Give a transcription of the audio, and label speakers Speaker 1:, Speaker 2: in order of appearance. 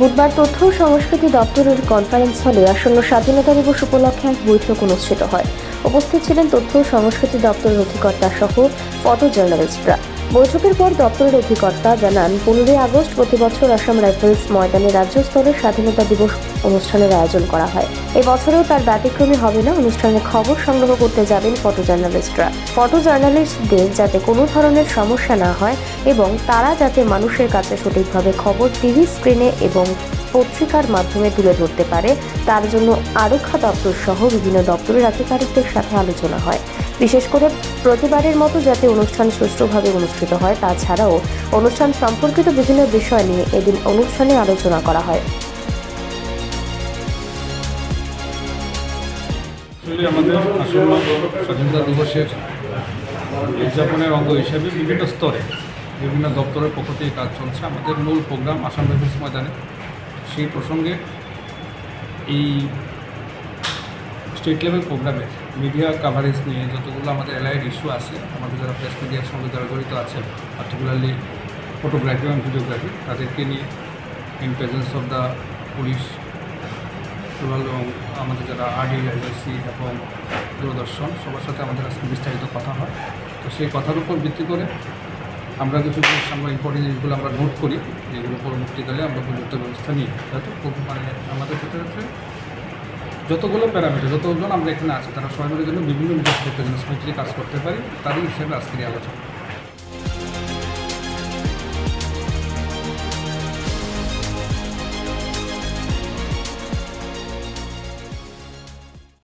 Speaker 1: বুধবার তথ্য ও সংস্কৃতি দপ্তরের কনফারেন্স হলে আসন্ন স্বাধীনতা দিবস উপলক্ষে এক বৈঠক অনুষ্ঠিত হয়। উপস্থিত ছিলেন তথ্য ও সংস্কৃতি দপ্তরের অধিকর্তা সহ ফটো জার্নালিস্টরা বৈঠকের পর দপ্তরের অধিকর্তা জানান, পনেরোই আগস্ট প্রতি বছর আসাম রাইফেলস ময়দানে রাজ্য স্তরে স্বাধীনতা দিবস অনুষ্ঠানের আয়োজন করা হয়। এবছরেও তার ব্যতিক্রমী হবে না, অনুষ্ঠানে খবর সংগ্রহ করতে যাবেন ফটো জার্নালিস্টরা ফটো জার্নালিস্টদের যাতে কোনো ধরনের সমস্যা না হয় এবং তারা যাতে মানুষের কাছে সঠিকভাবে খবর টিভি স্ক্রিনে এবং পত্রিকার মাধ্যমে তুলে ধরতে পারে, তার জন্য আরক্ষা দপ্তর সহ বিভিন্ন দপ্তরের আধিকারিকদের সাথে আলোচনা হয়। বিশেষ করে প্রতিবারের মতো যাতে অনুষ্ঠান সুষ্ঠুভাবে অনুষ্ঠিত হয়, তাছাড়াও অনুষ্ঠান সম্পর্কিত বিভিন্ন বিষয় নিয়ে এদিন অনুষ্ঠানে আলোচনা করা হয়।
Speaker 2: আমাদের আসন্ন স্বাধীনতা দিবসের উদযাপনের অঙ্গ হিসেবে বিভিন্ন স্তরে বিভিন্ন দপ্তরের পক্ষ থেকে কাজ চলছে। আমাদের মূল প্রোগ্রাম আসাম রাইফেলস ময়দানে। সেই প্রসঙ্গে এই স্টেট লেভেল প্রোগ্রামের মিডিয়া কাভারেজ নিয়ে যতগুলো আমাদের এলাইড ইস্যু আছে, আমাদের যারা প্রেস মিডিয়ার সঙ্গে যারা জড়িত আছেন পার্টিকুলারলি ফটোগ্রাফি এবং ভিডিওগ্রাফি তাদেরকে নিয়ে in presence of the police এবং আমাদের যারা আরডি এজেন্সি এবং দূরদর্শন, সবার সাথে আমাদের আজকে বিস্তারিত কথা হয়। তো সেই কথার উপর ভিত্তি করে আমরা কিছু জিনিস, আমরা ইম্পর্টেন্ট জিনিসগুলো আমরা নোট করি, যেগুলো পরবর্তীকালে আমরা উপযুক্ত ব্যবস্থা নিই। যাতে মানে আমাদের ক্ষেত্রে যতগুলো প্যারামিটার যতজন আমরা এখানে আছি, তারা সবাই মিলে জন্য বিভিন্ন স্মুথলি কাজ করতে পারি, তারই হিসেবে আজকের আলোচনা।